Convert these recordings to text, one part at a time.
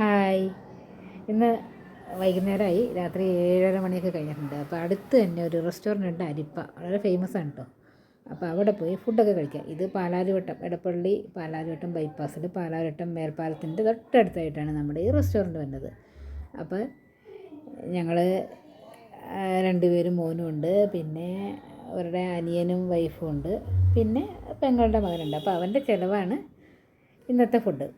Hi. ഇന്ന് വൈകുന്നേരമായി രാത്രി ഏഴര മണിയൊക്കെ കഴിഞ്ഞിട്ടുണ്ട്. അപ്പോൾ അടുത്ത് തന്നെ ഒരു റെസ്റ്റോറന്റ് ഉണ്ട് അരിപ്പ. വളരെ ഫേമസ് ആണ് കേട്ടോ അപ്പോൾ അവിടെ പോയി ഫുഡൊക്കെ കഴിക്കാം. ഇത് പാലാരിവട്ടം എടപ്പള്ളി പാലാരിവട്ടം ബൈപ്പാസിൽ പാലാരിവട്ടം മേൽപ്പാലത്തിന്റെ തൊട്ടടുത്തായിട്ടാണ് നമ്മുടെ ഈ റെസ്റ്റോറന്റ് വരുന്നത്. അപ്പോൾ ഞങ്ങൾ രണ്ടുപേരും മോനും ഉണ്ട്. പിന്നെ അവരുടെ അനിയനും വൈഫും ഉണ്ട്. പിന്നെ പെങ്ങളുടെ മകനുണ്ട്. അപ്പോൾ അവന്റെ ചിലവാണ് ഇന്നത്തെ ഫുഡ്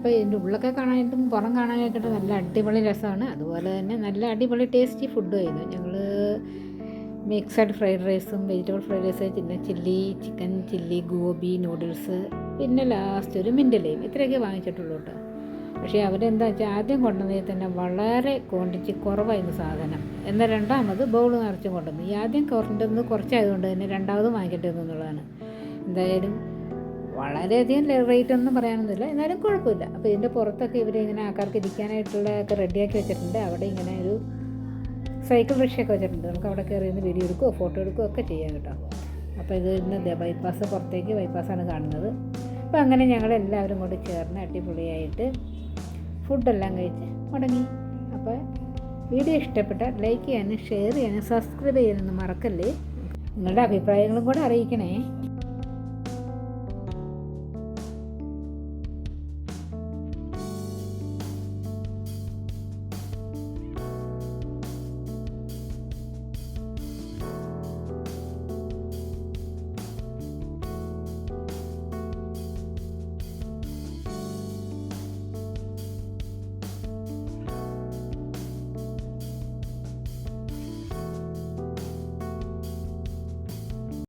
അപ്പോൾ ഇതിന്റെ ഉള്ളൊക്കെ കാണാനായിട്ടും പുറം കാണാനായിട്ടും നല്ല അടിപൊളി രസമാണ് അതുപോലെ തന്നെ നല്ല അടിപൊളി ടേസ്റ്റി ഫുഡും ആയിരുന്നു. ഞങ്ങൾ മിക്സഡ് ഫ്രൈഡ് റൈസും വെജിറ്റബിൾ ഫ്രൈഡ് റൈസ് പിന്നെ chilli chicken chilli gobi noodles പിന്നെ ലാസ്റ്റ് ഒരു മിന്റലേയും ഇത്രയൊക്കെ വാങ്ങിച്ചിട്ടുള്ളൂ കേട്ടോ. പക്ഷേ അവരെന്താ വെച്ചാൽ ആദ്യം കൊണ്ടുവന്നതിൽ തന്നെ വളരെ ക്വാണ്ടിറ്റി കുറവായിരുന്നു സാധനം. എന്നാൽ രണ്ടാമത് ബൗൾ നിറച്ചും കൊണ്ടുവന്നു. ഈ ആദ്യം കൊണ്ടുവന്ന് കുറച്ചായതുകൊണ്ട് തന്നെ രണ്ടാമതും വാങ്ങിക്കേണ്ടി എന്നുള്ളതാണ്. എന്തായാലും വളരെയധികം റേറ്റ് ഒന്നും പറയാനൊന്നുമില്ല. എന്നാലും കുഴപ്പമില്ല. അപ്പോൾ ഇതിന്റെ പുറത്തൊക്കെ ഇവർ ഇങ്ങനെ ആൾക്കാർക്ക് ഇരിക്കാനായിട്ടുള്ള ഒക്കെ റെഡിയാക്കി വെച്ചിട്ടുണ്ട്. അവിടെ ഇങ്ങനെ ഒരു സൈക്കിൾ റിക്ഷയൊക്കെ വെച്ചിട്ടുണ്ട്. നമുക്ക് അവിടെ കയറി നിന്ന് വീഡിയോ എടുക്കുകയോ ഫോട്ടോ എടുക്കുകയോ ഒക്കെ ചെയ്യാം കേട്ടോ. അപ്പോൾ ഇത് ഇന്ന് ബൈപ്പാസ് പുറത്തേക്ക് ബൈപ്പാസാണ് കാണുന്നത്. അപ്പോൾ അങ്ങനെ ഞങ്ങൾ എല്ലാവരും കൂടി ചേർന്ന് അടിപൊളിയായിട്ട് ഫുഡെല്ലാം കഴിച്ച് മുടങ്ങി. അപ്പോൾ വീഡിയോ ഇഷ്ടപ്പെട്ട ലൈക്ക് ചെയ്യാനും ഷെയർ ചെയ്യാനും സബ്സ്ക്രൈബ് ചെയ്യാനൊന്നും മറക്കല്ലേ? നിങ്ങളുടെ അഭിപ്രായങ്ങളും കൂടെ അറിയിക്കണേ.